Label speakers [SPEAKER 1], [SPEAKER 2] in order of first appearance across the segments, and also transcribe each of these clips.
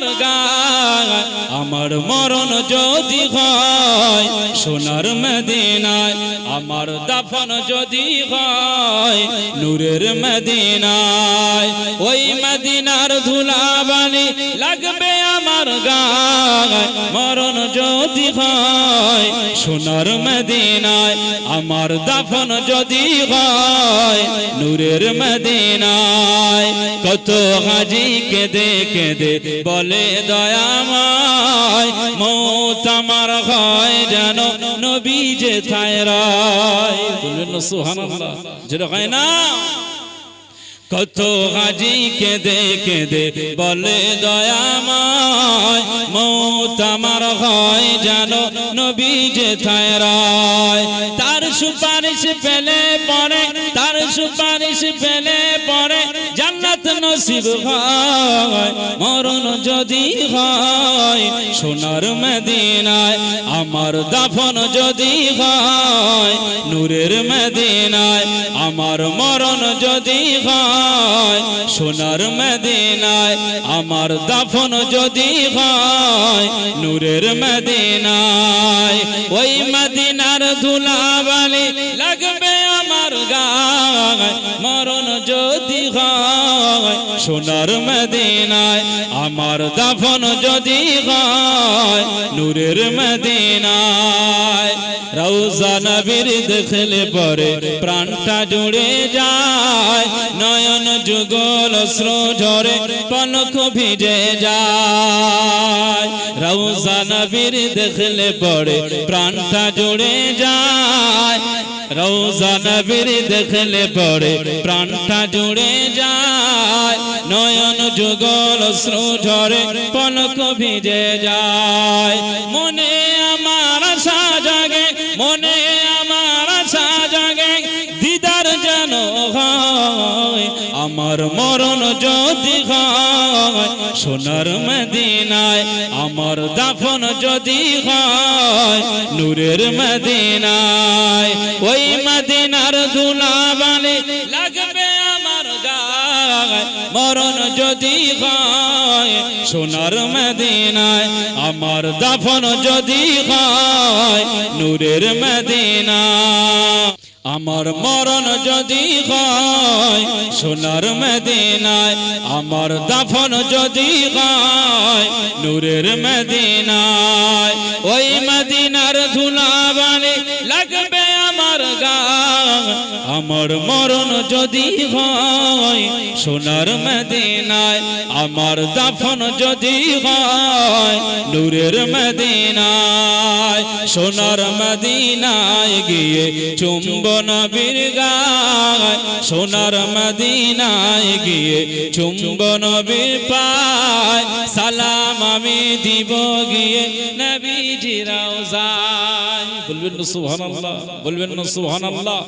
[SPEAKER 1] আমার গায়, আমার মরণ যদি হয়, সোনার মদিনায়, আমার দাফন যদি হয়, নূরের মদিনায়, ওই মদিনার ধুলাবালি লাগবে আমার গায়, মরণ যদি হয়, সোনার মদিনায় আমার দাফন যদি হয়, নূরের মদিনায় কত হাজি কেঁদে কেঁদে বলে দয়াময়, মৌত আমার হয় যেন নবী যে থায় রায়। বলবেন না, সুবহানাল্লাহ। যেটা হয় না কত হাজি দেখে কেঁদে বলে দয়াময়, মৌত আমার হয় জানো নবী যে রায়। তার সুপারিশ পেলে পরে, তার সুপারিশ পেলে নসিব হয়, মরণ যদি হয়, সোনার মদিনায়, আমার দাফন যদি হয়, নূরের মদিনায়, আমার মরণ যদি হয়, সোনার মদিনায়, আমার দাফন যদি হয়, নূরের মদিনায়। ওই মদিনার ধুলাবালি লাগবে হয়, সোনার মদিনায়, আমার দাফন যদি হয়, নূরের মদিনায়। রৌজা নবীর দেখলে পরে প্রাণটা জুড়ে যায়, নয়ন যুগল শ্রো ঝরে পলক ভিজে যায়। রৌজা নবীর দেখলে পরে প্রাণটা জুড়ে যায় রৌজা নবীর দেখলে পরে প্রাণটা জুড়ে যায়। নয়ন যুগল শ্রু ঝরে পলক ভিজে যায়। মনে আমার মরণ যদি হয়, সোনার মদিনায় আমার দাফন যদি হয়, নূরের মদিনায় ওই মদিনার ধুলাবালি লাগবে আমার গায়। মরণ যদি হয়, সোনার মদিনায় আমার দাফন যদি হয়, নূরের মদিনায় আমার মরণ যদি হয়, সোনার মেদিনায় আমার দাফন যদি হয়, নূরের মেদিনায়, ওই মেদিনার ধুলাবালি আমার মরণ যদি হয়, সোনার মদিনায় আমার দাফন যদি হয়, নূরের মদিনায়, সোনার মদিনায় গিয়ে চুম্বন বীর গায়, সোনার মদিনায় গিয়ে চুম্বন বীর পায়, সালাম আমি দিব গিয়ে নবীজি রওজায় বলবেন না সুবহানাল্লাহ, বলবেন না সুবহানাল্লাহ।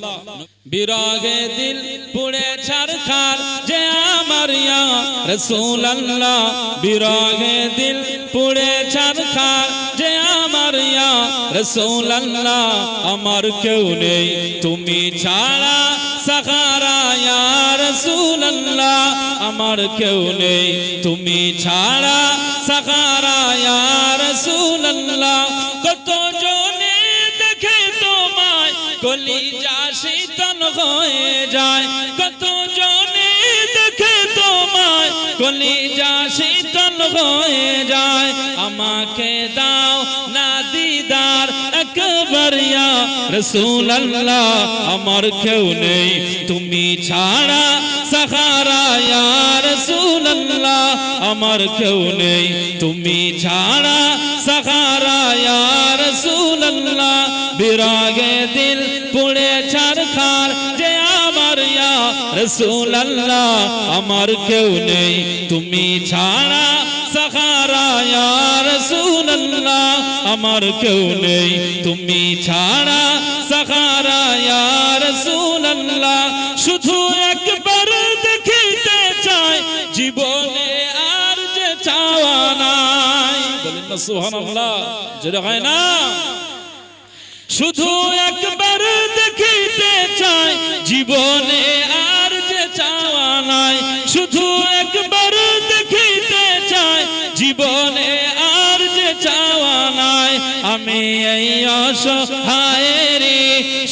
[SPEAKER 1] বিরগে দিল পুড়ে ছারখার যে আমার ইয়া রাসূলুল্লাহ। বিরগে দিল পুড়ে ছারখার যে আমার ইয়া রাসূলুল্লাহ। আমার কেউ নেই, তুমি ছাড়া সাহারা ইয়া রাসূলুল্লাহ। আমার কেউ নেই, তুমি ছাড়া সাহারা ইয়া কত তোমায় কলিজা শীতল হয়ে যায় কত জনে দেখে তোমায়? কলিজা শীতল হয়ে যায়, আমাকে দাও না দিদার একবার ইয়া রাসূলুল্লাহ, আমার কেউ নেই, তুমি ছাড়া সাহারা, ইয়া রাসূলুল্লাহ, আমার কেউ নেই, তুমি ছাড়া সাহারা, ইয়া রাসূলুল্লাহ। বিরাগে দিল পুড়ে ছারখার যে আমার ইয়া রাসূলুল্লাহ, আমার কেউ নেই। তুমি ছাড়া সাহারা ইয়া আমার কেউ নেই। তুমি ছাড়া সাহারা ইয়া রাসূলুল্লাহ, শুধু একবার দেখিতে চাই, জীবনে আর যে চাওয়া নাই। বলেন না হয় না? শুধু একবার দেখিতে চাই, জীবনে আর যে চাওয়া নাই। শুধু একবার দেখিতে চাই, জীবনে আর যে চাওয়া নাই। আমি এই অসহায়েরি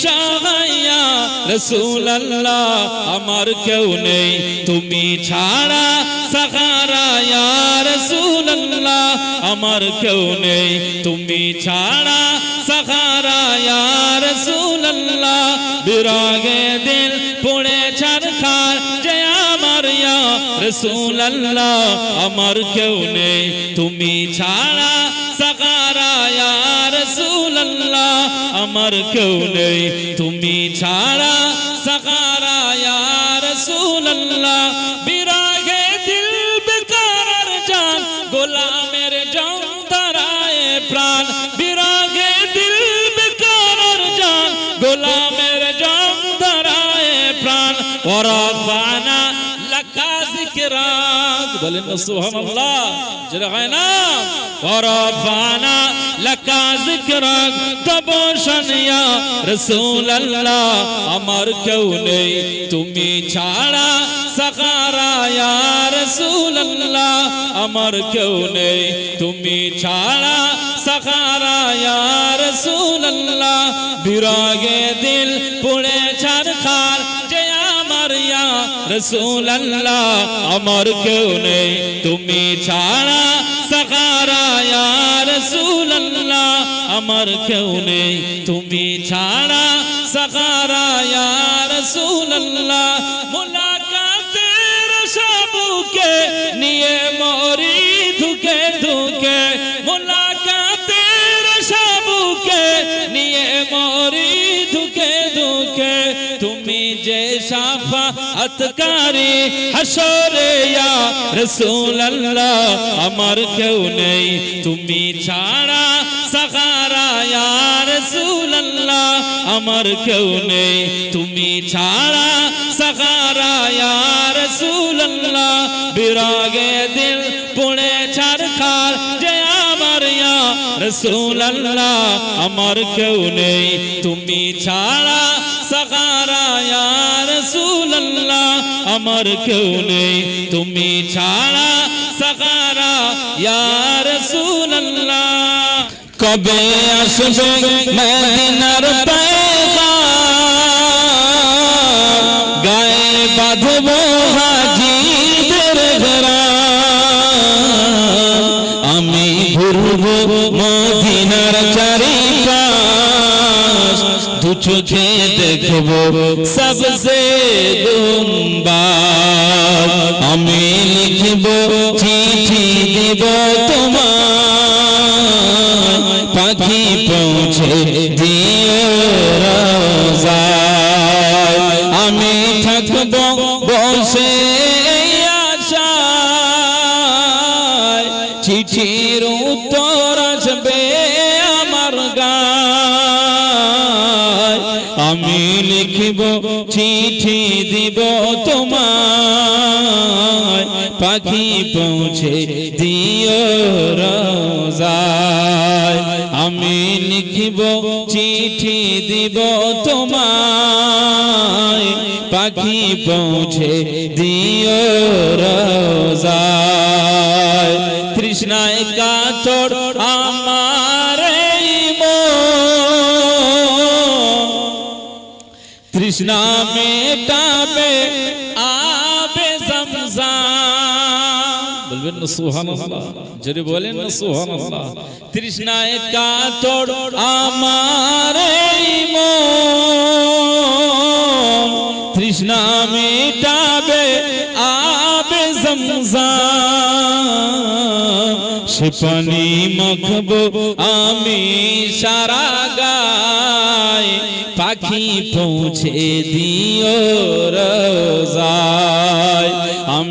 [SPEAKER 1] সহায়া রসুল্লাহ আমার কেউ নেই। তুমি ছাড়া সাহারা রসুল্লাহ আমার কেউ নেই। তুমি ছাড়া সাহারা রসুল্লাহ বিরাগে দিল পুড়ে ছাড়খার জয়া মারিয়া রসুল্লাহ আমার কেউ নেই, তুমি ছাড়া সাহারা রসুল্লাহ আমার কেউ নেই, তুমি ছাড়া প্রাণ ওরাফানা লাকা জিকরাক বলেন না সুবহানাল্লাহ যেটা হয় না ওরাফানা লাকা জিকরাক তবশন ইয়া রাসূলুল্লাহ আমার কেউ নেই তুমি ছাড়া সাকারা ইয়া রাসূলুল্লাহ আমার কেউ নেই তুমি ছাড়া সাকারা ইয়া রাসূলুল্লাহ বিরাগে দিল পুড়ে আমার ইয়া আল্লাহ আমার কেউ নেই। তুমি ছাড়া সাকারা রসুল আল্লাহ আমার কেউ নেই। তুমি ছাড়া সাকারা রসুল রাসূলুল্লাহ হাসরে ইয়া রাসূলুল্লাহ, আমার কেউ নেই। তুমি ছাড়া সাহারা, ইয়া রাসূলুল্লাহ, আমার কেউ নেই। তুমি ছাড়া সাহারা, ইয়া রাসূলুল্লাহ, বিরাগে দিল পুড়ে ছারখার যে আমার, ইয়া রাসূলুল্লাহ, আমার কেউ নেই। তুমি ছাড়া সাহারা আমার কেউ নেই তুমি ছাড়া সাহারা ইয়া রাসূলুল্লাহ কবে আসবে মদিনার পয়গাম গায়ে বাঁধব হাজিদের ঘরা আমি ঘুরব মদিনার চারিপাশ দু চোখে দেখব সবসে আমি লিখব চিঠি দেব তোমার পাখি পৌঁছে আমি লিখব চিঠি দিব তোমায়। পাখি পৌঁছে দিও রোজায়। তৃষ্ণায় কাতর আমার তৃষ্ণা মেটাবে না সুবহানাল্লাহ। জোরে বলেন না সুবহানাল্লাহ। তৃষ্ণায় কাতর আমার তৃষ্ণা মেটাবে আবে জমজাম সে পানি মাখবো আমি সারা গায় পাখি পৌঁছে দিও রোজায়।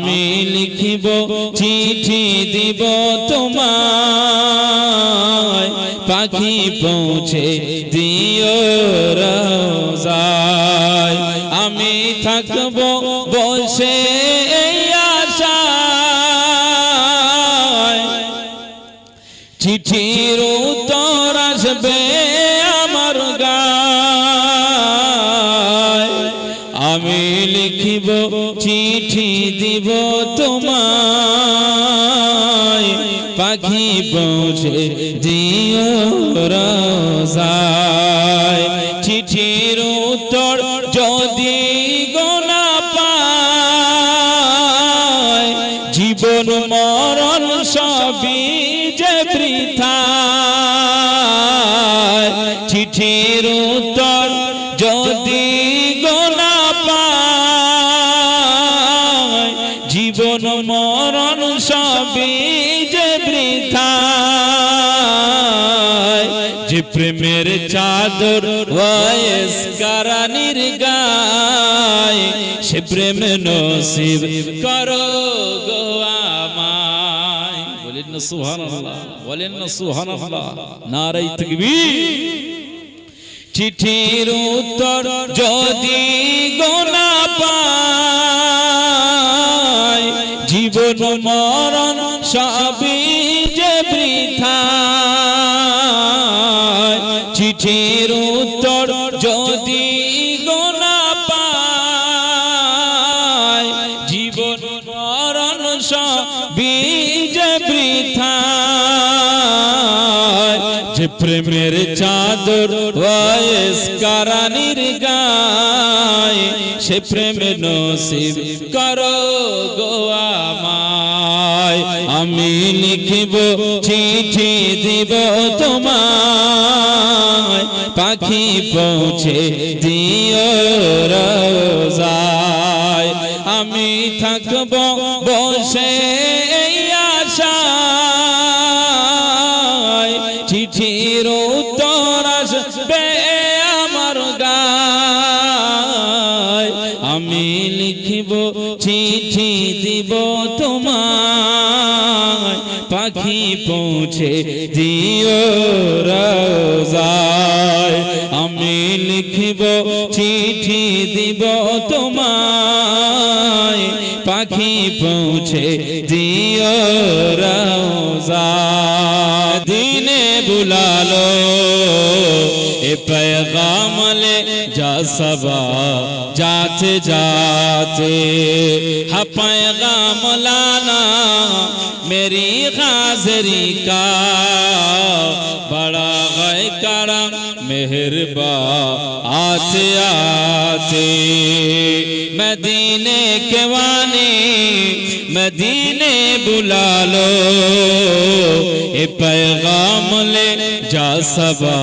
[SPEAKER 1] আমি লিখিব চিঠি দিব তোমায়। পাখি পৌঁছে দিও রায় আমি থাকব বসে আশা চিঠি পাখি পৌঁছে দিও রায় চিঠির উত্তর যদি চাদর বয়স কারানির গায় সে প্রেম নসিব করো গো আমায়। বলেন না সুবহানাল্লাহ, বলেন না সুবহানাল্লাহ। নারাই তাকবীর। চিঠির উত্তর যদি গোনা পায়, জীবন মরণ সবই যে বৃথা। যে প্রেমের চাদর বয়স কারানির গায়, সে প্রেম নসিব করো গো আমায়। আমি লিখিব, চিঠি দিব তোমায়। পাখি পৌঁছে দিও রোজায় আমি থাকব বসে আশায়। চিঠির উত্তর আসবে আমার গায়। আমি লিখিব, চিঠি দিব তোমায়। পাখি পৌঁছে پوچھے دیو روزہ دینے بلا لو۔ اے پیغام لے، جا سبا جات جاتے ہا پیغام لانا میری حاضری کا۔ بڑا غی کڑا مہربا آتے آتے مدینے کے وانے مدینے بلا لو۔ اے پیغام لے، جا سبا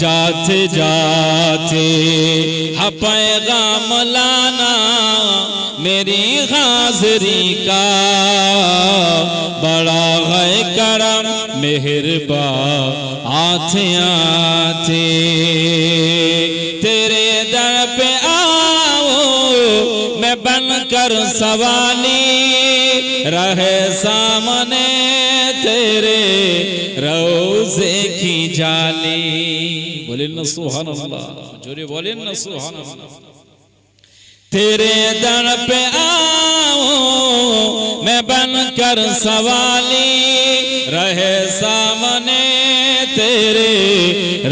[SPEAKER 1] جات جاتے ہاں پیغام لانا میری غازری کا۔ بڑا ہے کرم مہربا آتے آتے تیرے در پہ آؤ، میں بن کر سوالی रहे सामने तेरे रोजे की जाली बोलें ना सुहान अल्लाह जोरे बोलें ना सुहान अल्लाह तेरे दर पे आओ मैं बनकर सवाली रहे सामने तेरे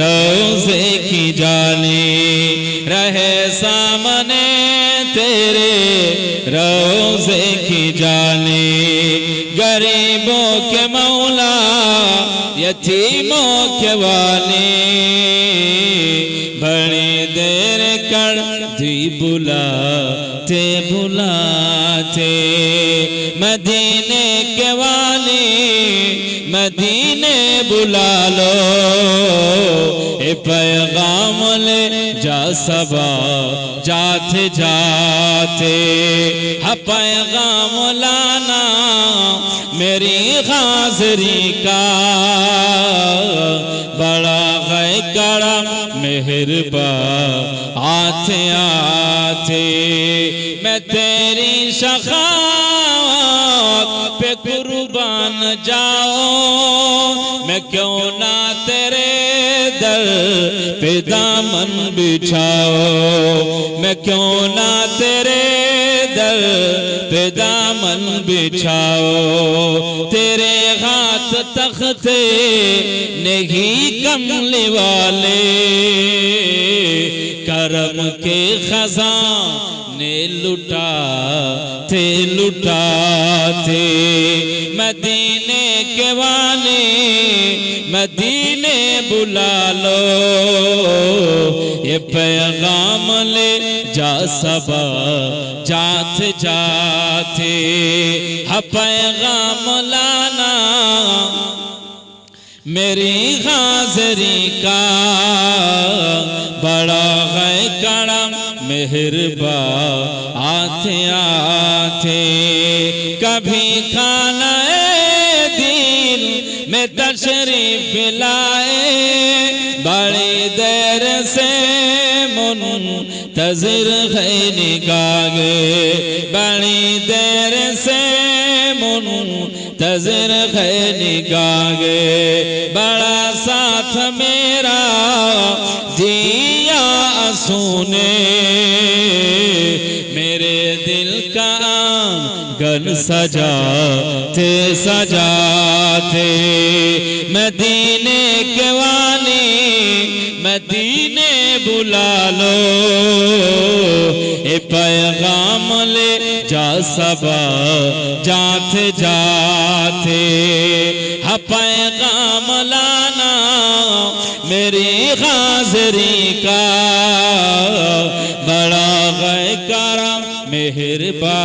[SPEAKER 1] रोजे की जाली रहे सामने तेरे रोजे की जाली غریبوں کے مولا، یتیموں کے والے بڑے دیر کر دی بلاتے بلاتے۔ مدینے کے والے مدینے بلا لو۔ اے پیغام لے، جا سبا، جاتے جاتے۔ ہاں پیغام لے میری حاضری کا بڑا ہے کڑا مہربا آتے آتے میں تیری شخص پہ قربان جاؤ میں کیوں نہ تیرے در پہ دامن بچھاؤ میں کیوں نہ دامن بچھاؤ، تیرے ہاتھ تخت نہیں کملی والے کرم کے خزان نے لٹا تھے لٹا تھے مدینے کے والے، مدینے بلا لو۔ یہ پیغام لے سبا جات جاتے ہاں پیغام لانا۔ میری حاضری کا بڑا ہے کڑا مہربا، آتے آتے۔ کبھی کھانا دین میں تشریف لائے، بڑی دیر سے تذر خیر کاغ بڑی دیر سے من تذر خیر کاغ بڑا ساتھ میرا دیا سونے کلام گن سجاتے سجاتے مدینے کے وانی، مدینے بلا لو۔ اے پیغام لے جا سبا جاتے جاتے ہا پیغام لانا، میری حاضری کا۔ মেহেরবা